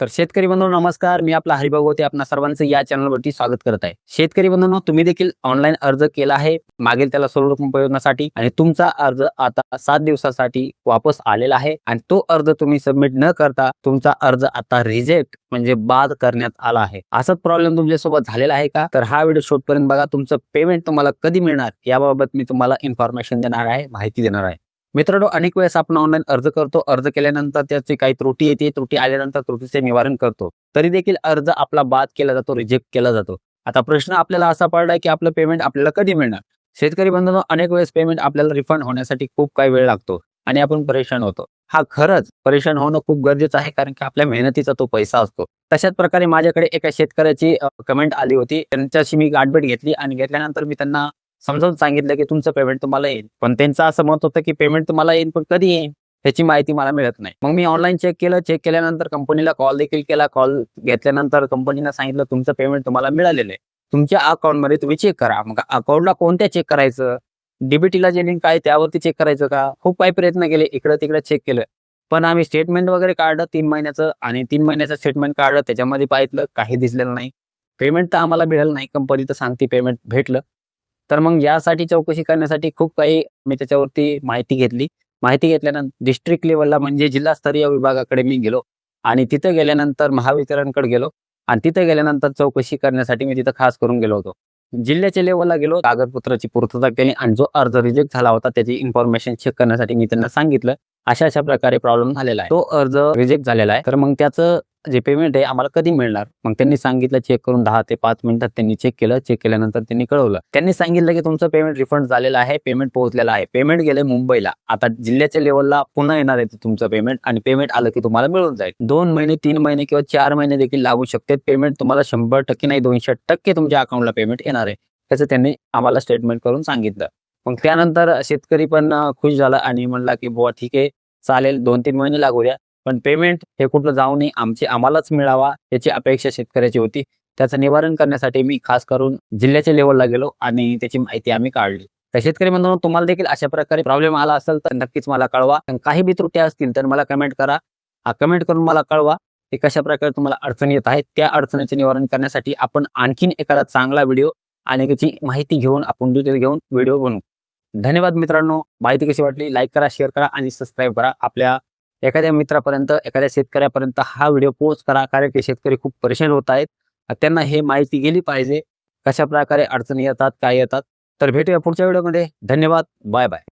तर शेतकरी बंधू नमस्कार. मी आपला हरिभाऊ होते आपणा सर्वांचं या चॅनलवरती स्वागत करत आहे. शेतकरी बंधूंनो तुम्ही देखील ऑनलाईन अर्ज केला आहे. मागील त्याला सोलर योजनासाठी आणि तुमचा अर्ज आता सात दिवसासाठी वापस आलेला आहे. आणि तो अर्ज तुम्ही सबमिट न करता तुमचा अर्ज आता रिजेक्ट म्हणजे बाद करण्यात आला आहे. असाच प्रॉब्लेम तुमच्यासोबत झालेला आहे का? तर हा व्हिडिओ शोधपर्यंत बघा. तुमचं पेमेंट तुम्हाला कधी मिळणार? याबाबत मी तुम्हाला इन्फॉर्मेशन देणार आहे माहिती देणार आहे. मित्रांनो अनेक वेळेस आपण ऑनलाईन अर्ज करतो. अर्ज केल्यानंतर त्याची काही त्रुटी येते. त्रुटी आल्यानंतर त्रुटीचे निवारण करतो. तरी देखील अर्ज आपला बाद केला जातो रिजेक्ट केला जातो. आता प्रश्न आपल्याला असा पडलाय की आपलं पेमेंट आपल्याला कधी मिळणार? शेतकरी बंधूंनो अनेक वेळेस पेमेंट आपल्याला रिफंड होण्यासाठी खूप काही वेळ लागतो आणि आपण परेशान होतो. हा खरंच परेशान होणं खूप गरजेचं आहे कारण की आपल्या मेहनतीचा तो पैसा असतो. तशाच प्रकारे माझ्याकडे एका शेतकऱ्याची कमेंट आली होती. त्यांच्याशी मी गाठभेट घेतली आणि घेतल्यानंतर मी त्यांना समजावून सांगितलं की तुमचं पेमेंट तुम्हाला येईल. पण त्यांचं असं मत होतं की पेमेंट तुम्हाला येईल पण कधी येईल त्याची माहिती मला मिळत नाही. मग मी ऑनलाईन चेक केलं चेक केल्यानंतर कंपनीला कॉल देखील केला. कॉल घेतल्यानंतर कंपनीनं सांगितलं तुमचं पेमेंट तुम्हाला मिळालेलं आहे. तुमच्या अकाउंटमध्ये तुम्ही चेक करा. मग अकाउंटला कोणत्या चेक करायचं? डीबीटीला जे लिंक आहे त्यावरती चेक करायचं का? खूप काही प्रयत्न केले इकडं तिकडं चेक केलं. पण आम्ही स्टेटमेंट वगैरे काढलं तीन महिन्याचं आणि तीन महिन्याचं स्टेटमेंट काढलं त्याच्यामध्ये पाहिलं काही दिसलेलं नाही. पेमेंट तर आम्हाला मिळालं नाही कंपनी तर सांगते पेमेंट भेटलं. तर मग यासाठी चौकशी करण्यासाठी खूप काही मी त्याच्यावरती माहिती घेतली. माहिती घेतल्यानंतर डिस्ट्रिक्ट लेवलला म्हणजे जिल्हास्तरीय विभागाकडे मी गेलो आणि तिथं गेल्यानंतर महावितरणकडे गेलो आणि तिथं गेल्यानंतर चौकशी करण्यासाठी मी तिथं खास करून गेलो होतो. जिल्ह्याच्या लेवलला गेलो कागदपत्राची पूर्तता केली आणि जो अर्ज रिजेक्ट झाला होता त्याची इन्फॉर्मेशन चेक करण्यासाठी मी त्यांना सांगितलं. अशा अशा प्रकारे प्रॉब्लेम झालेला आहे. तो अर्ज रिजेक्ट झालेला आहे. तर मग त्याचं जे पेमेंट आहे आम्हाला कधी मिळणार? मग त्यांनी सांगितलं चेक करून दहा ते पाच मिनिटात त्यांनी चेक केलं. चेक केल्यानंतर त्यांनी कळवलं. त्यांनी सांगितलं की तुमचं पेमेंट रिफंड झालेलं आहे पेमेंट पोहोचलेलं आहे. पेमेंट गेले मुंबईला. आता जिल्ह्याच्या लेवलला पुन्हा येणार आहे तुमचं पेमेंट आणि पेमेंट आलं की तुम्हाला मिळून जाईल. दोन महिने तीन महिने किंवा चार महिने देखील लागू शकते. पेमेंट तुम्हाला शंभर टक्के नाही दोनशे टक्के तुमच्या अकाउंटला पेमेंट येणार आहे. त्याचं त्यांनी आम्हाला स्टेटमेंट करून सांगितलं. मग त्यानंतर शेतकरी पण खुश झाला आणि म्हणला की बुवा ठीक आहे. चालेल दोन तीन महिने लागू द्या. पण पेमेंट हे कुठलं जाऊ नये. आमचे आम्हालाच मिळावा याची अपेक्षा शेतकऱ्याची होती. त्याचं निवारण करण्यासाठी मी खास करून जिल्ह्याच्या लेवलला गेलो आणि त्याची माहिती आम्ही काढली. तर शेतकरी म्हणून तुम्हाला देखील अशा प्रकारे प्रॉब्लेम आला असेल तर नक्कीच मला कळवा. काही बी त्रुटी असतील तर मला कमेंट करा. कमेंट करून मला कळवा की कशा प्रकारे तुम्हाला अडचणी येत आहेत. त्या अडचणीचे निवारण करण्यासाठी आपण आणखीन एखादा चांगला व्हिडिओ आणि त्याची माहिती घेऊन आपण डिटेल घेऊन व्हिडिओ बनवू. धन्यवाद मित्रांनो. माहिती कशी वाटली? लाईक करा शेअर करा आणि सबस्क्राईब करा. आपल्या एखाद्या मित्रापर्यंत एखाद्या शेतकऱ्यापर्यंत हा व्हिडिओ पोस्ट करा कारण की शेतकरी खूप परेशान होत आहेत. त्यांना हे माहिती गेली पाहिजे कशा प्रकारे अडचणी येतात काय येतात. तर भेटूया पुढच्या व्हिडिओमध्ये. धन्यवाद. Bye bye.